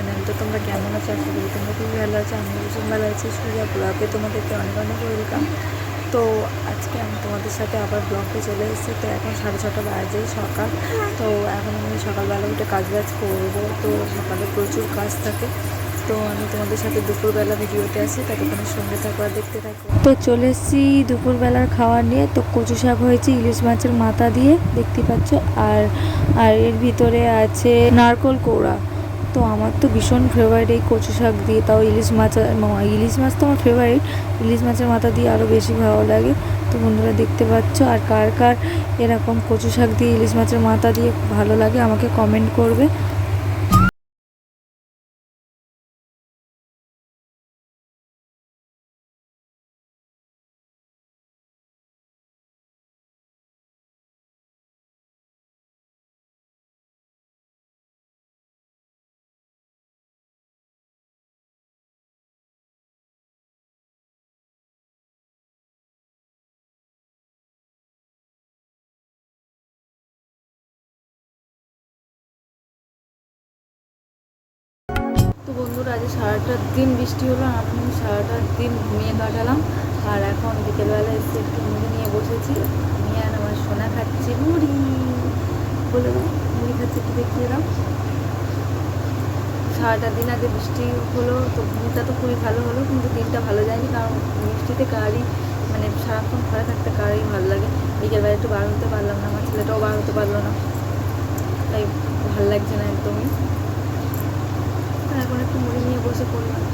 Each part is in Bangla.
চ্যানেল তো তোমরা কেমন আছো? আশা করি তোমরা খুবই ভালো আছো। আমি ভীষণ ভালো আছি। সুজা ব্লগে তোমাদেরকে অনেক অনেক ওয়েলকাম। তো আজকে আমি তোমাদের সাথে আবার ব্লগে চলে এসেছি। তো এখন সাড়ে ছটা বাজে সকাল। তো এখন আমি সকালবেলা উঠে কাজ বাজ করব। তো সকালে প্রচুর কাজ থাকে। তো আমি তোমাদের সাথে দুপুরবেলা ভিডিওতে আসি ততক্ষণের সঙ্গে থাকো আর দেখতে থাকো। তো চলে এসেছি দুপুরবেলার খাবার নিয়ে। তো কচু শাক হয়েছে, ইলিশ মাছের মাথা দিয়ে। দেখতে পাচ্ছ। আর আর এর ভিতরে আছে নারকোল কোড়া। তো আমার তো ভীষণ ফেভারিট এই কচু শাক দিয়ে, তাও ইলিশ মাছ ইলিশ মাছ তো আমার ফেভারিট ইলিশ মাছের মাথা দিয়ে আরও বেশি ভালো লাগে। তো বন্ধুরা দেখতে পাচ্ছ, আর কার কার এরকম কচু শাক দিয়ে ইলিশ মাছের মাথা দিয়ে ভালো লাগে আমাকে কমেন্ট করবে। তো বন্ধুরা, আজ সারাটা দিন বৃষ্টি হলো আমি সারাটা দিন ঘুমিয়ে কাটালাম। আর এখন বিকেলবেলা এসে একটু মুড়ি নিয়ে বসেছি। আমি আর আমার সোনা খাচ্ছি মুড়ি। বলে মুড়ি খাচ্ছি একটু দেখিয়ে দাও। সারাটা দিন আগে বৃষ্টি হলো, তো ঘুমটা তো খুবই ভালো হলো, কিন্তু দিনটা ভালো যায়নি, কারণ বৃষ্টিতে কারই মানে সারাক্ষণ ঘরে থাকতে কারই ভালো লাগে। বিকেলবেলা একটু বার হতে পারলাম না, আমার ছেলেটাও বার হতে পারল না। তাই ভালো লাগছে না একদমই। এখন একটু মুড়ি নিয়ে বসে পড়লাম।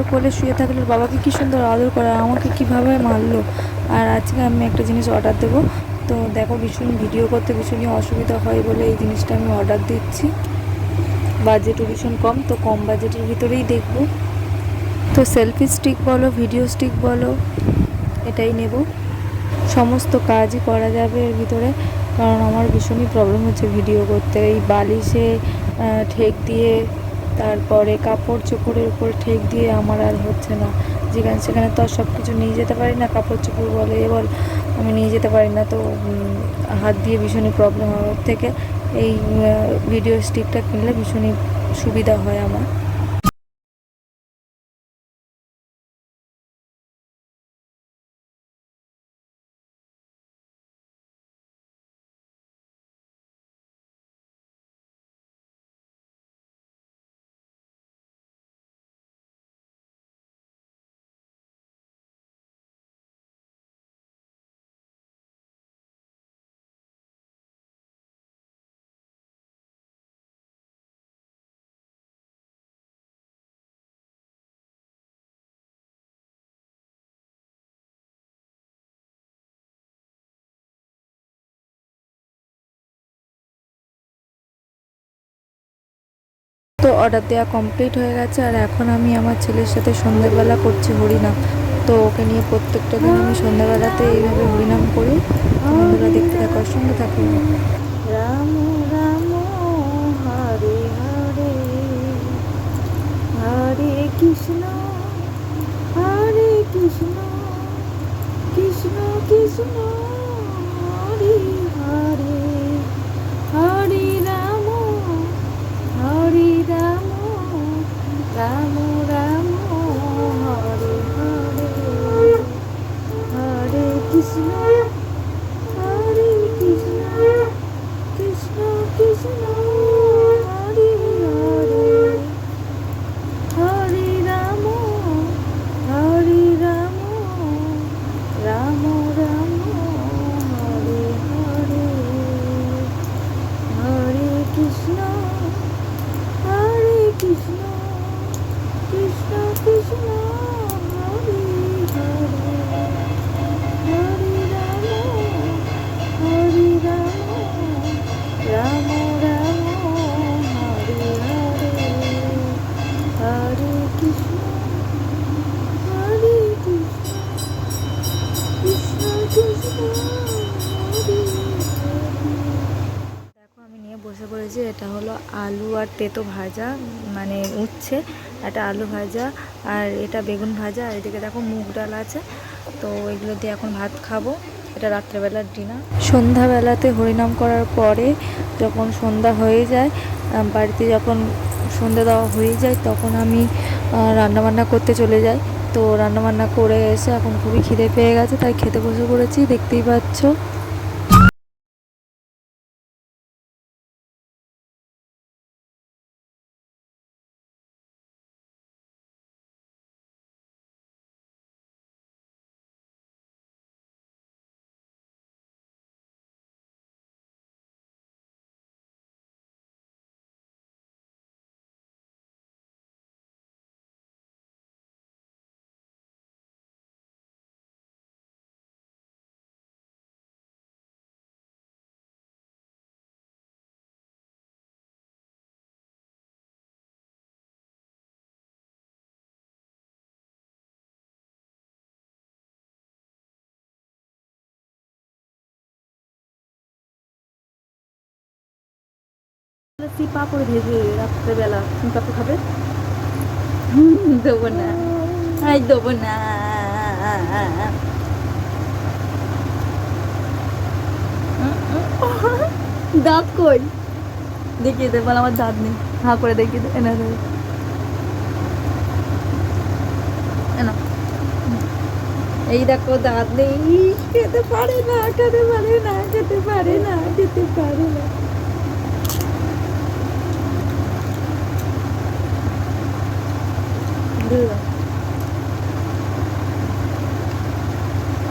বাবার কোলে শুয়ে থাকলে বাবাকে কি সুন্দর আদর করে, আমাকে কীভাবে মারলো? আর আজকে আমি একটা জিনিস অর্ডার দেবো। তো দেখো ভীষণ ভিডিও করতে ভীষণই অসুবিধা হয় বলে এই জিনিসটা আমি অর্ডার দিচ্ছি। বাজেটও ভীষণ কম, তো কম বাজেটের ভিতরেই দেখব। তো সেলফি স্টিক বলো ভিডিও স্টিক বলো, এটাই নেব। সমস্ত কাজই করা যাবে এর ভিতরে, কারণ আমার ভীষণই প্রবলেম হচ্ছে ভিডিও করতে। এই বালিশে ঠেক দিয়ে তারপরে কাপড় চোপড়ের উপর ঠেক দিয়ে আমার আর হচ্ছে না। যেখানে সেখানে তো আর সব কিছু নিয়ে যেতে পারি না, কাপড় চোপড় বলে এ বল আমি নিয়ে যেতে পারি না। তো হাত দিয়ে ভীষণই প্রবলেম হওয়ার থেকে এই ভিডিও স্টিকটা কিনলে ভীষণই সুবিধা হয় আমার। তো অর্ডার দেওয়া কমপ্লিট হয়ে গেছে আর এখন আমি আমার ছেলের সাথে সন্ধ্যাবেলা করছি হরিনাম। তো ওকে নিয়ে প্রত্যেকটা দিন আমি সন্ধ্যাবেলাতে এইভাবে হরিনাম করি। বন্ধুরা দেখতে থাকো আর সঙ্গে থাকো। রাম রাম, হরে হরে। হরে কৃষ্ণ হরে কৃষ্ণ। কৃষ্ণ কৃষ্ণ। আর তেতো ভাজা মানে উচ্ছে, একটা আলু ভাজা আর এটা বেগুন ভাজা আর এদিকে দেখো মুগ ডাল আছে। তো এগুলো দিয়ে এখন ভাত খাব। এটা রাত্রেবেলার ডিনার সন্ধ্যাবেলাতে হরিনাম করার পরে যখন সন্ধ্যা হয়ে যায় বাড়িতে যখন সন্ধ্যা দেওয়া হয়ে যায়, তখন আমি রান্নাবান্না করতে চলে যাই। তো রান্নাবান্না করে এসে এখন খুবই খিদে পেয়ে গেছে, তাই খেতে বসে পড়েছি, দেখতেই পাচ্ছ। লস্যি পাপড় ভেজে রাত্রেবেলা তুমি পাপড় খাবে? দেবো না। আই দেবো না। দাঁত কই? দেখিয়ে দে বল আমার দাঁত নেই। হা করে দেখিয়ে দে এনে দে। এনা। এই দেখো দাঁত নেই। খেতে পারে না খেতে পারে না খেতে পারে না খেতে পারে না। দিয়ে দাও।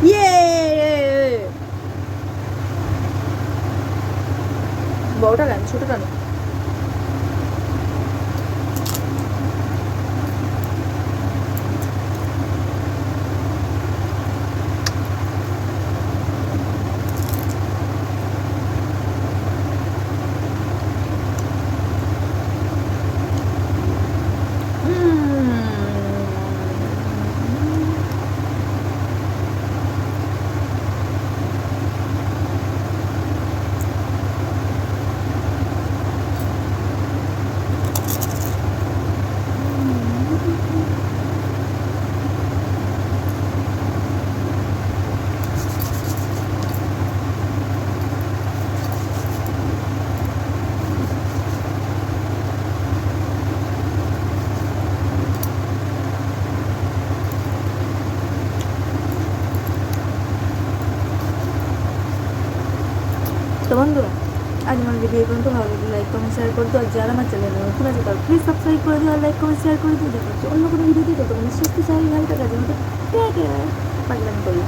ইয়ে বড়টা কেন ছোট কেন তো বন্ধুরা আজ আমার ভিডিও পর্যন্ত ভালো লাগলে লাইক কমেন্ট শেয়ার করে দিও। আর যারা আমার চ্যানেলে নতুন আছে, তারা প্লিজ সাবস্ক্রাইব করে দিও, আর লাইক কমেন্ট শেয়ার করে দিও। দেখা অন্য কোনো ভিডিও দিতে তোমাদের সুস্থ, স্বাভাবিক, ভালো থাকা যেন পাগলাম করি